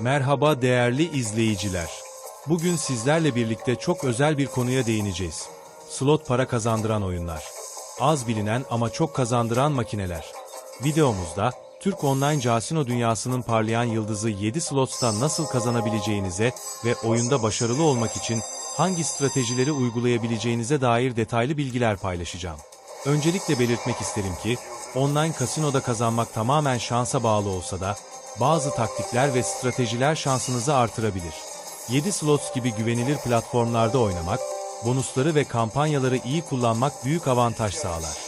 Merhaba değerli izleyiciler. Bugün sizlerle birlikte çok özel bir konuya değineceğiz. Slot para kazandıran oyunlar. Az bilinen ama çok kazandıran makineler. Videomuzda, Türk online casino dünyasının parlayan yıldızı 7 slots'ta nasıl kazanabileceğinize ve oyunda başarılı olmak için hangi stratejileri uygulayabileceğinize dair detaylı bilgiler paylaşacağım. Öncelikle belirtmek isterim ki, online kasinoda kazanmak tamamen şansa bağlı olsa da, bazı taktikler ve stratejiler şansınızı artırabilir. 7 slots gibi güvenilir platformlarda oynamak, bonusları ve kampanyaları iyi kullanmak büyük avantaj sağlar.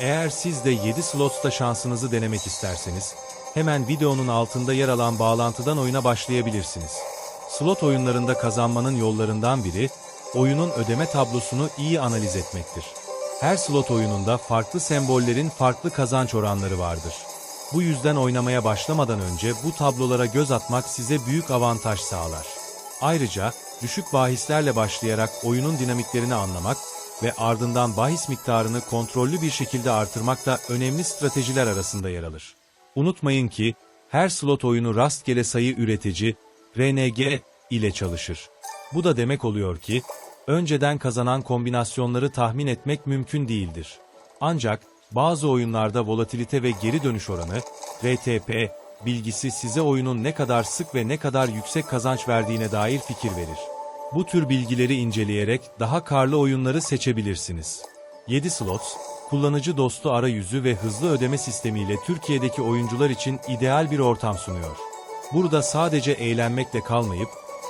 Eğer siz de 7 slots'ta şansınızı denemek isterseniz, hemen videonun altında yer alan bağlantıdan oyuna başlayabilirsiniz. Slot oyunlarında kazanmanın yollarından biri, oyunun ödeme tablosunu iyi analiz etmektir. Her slot oyununda farklı sembollerin farklı kazanç oranları vardır. Bu yüzden oynamaya başlamadan önce bu tablolara göz atmak size büyük avantaj sağlar. Ayrıca, düşük bahislerle başlayarak oyunun dinamiklerini anlamak ve ardından bahis miktarını kontrollü bir şekilde artırmak da önemli stratejiler arasında yer alır. Unutmayın ki, her slot oyunu rastgele sayı üretici, RNG ile çalışır. Bu da demek oluyor ki, önceden kazanan kombinasyonları tahmin etmek mümkün değildir. Ancak, bazı oyunlarda volatilite ve geri dönüş oranı, RTP, bilgisi size oyunun ne kadar sık ve ne kadar yüksek kazanç verdiğine dair fikir verir. Bu tür bilgileri inceleyerek daha karlı oyunları seçebilirsiniz. 7 Slots, kullanıcı dostu arayüzü ve hızlı ödeme sistemiyle Türkiye'deki oyuncular için ideal bir ortam sunuyor. Burada sadece eğlenmekle kalmayıp,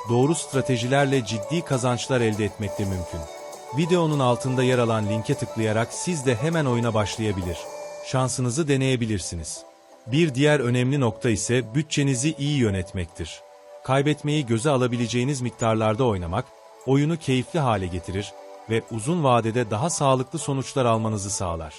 doğru stratejilerle ciddi kazançlar elde etmek de mümkün. Videonun altında yer alan linke tıklayarak siz de hemen oyuna başlayabilir. Şansınızı deneyebilirsiniz. Bir diğer önemli nokta ise bütçenizi iyi yönetmektir. Kaybetmeyi göze alabileceğiniz miktarlarda oynamak, oyunu keyifli hale getirir ve uzun vadede daha sağlıklı sonuçlar almanızı sağlar.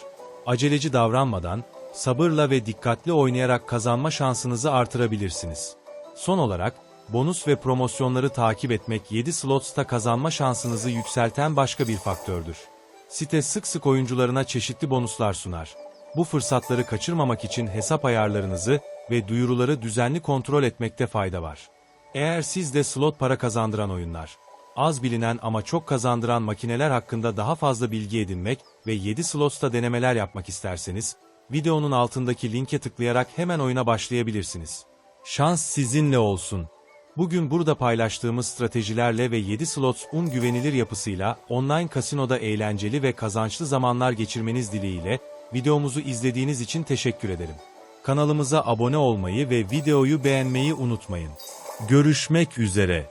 Aceleci davranmadan, sabırla ve dikkatli oynayarak kazanma şansınızı artırabilirsiniz. Son olarak, bonus ve promosyonları takip etmek 7 slots'ta kazanma şansınızı yükselten başka bir faktördür. Site sık sık oyuncularına çeşitli bonuslar sunar. Bu fırsatları kaçırmamak için hesap ayarlarınızı ve duyuruları düzenli kontrol etmekte fayda var. Eğer siz de slot para kazandıran oyunlar, az bilinen ama çok kazandıran makineler hakkında daha fazla bilgi edinmek ve 7 slots'ta denemeler yapmak isterseniz, videonun altındaki linke tıklayarak hemen oyuna başlayabilirsiniz. Şans sizinle olsun. Bugün burada paylaştığımız stratejilerle ve 7 slots un güvenilir yapısıyla online kasinoda eğlenceli ve kazançlı zamanlar geçirmeniz dileğiyle videomuzu izlediğiniz için teşekkür ederim. Kanalımıza abone olmayı ve videoyu beğenmeyi unutmayın. Görüşmek üzere.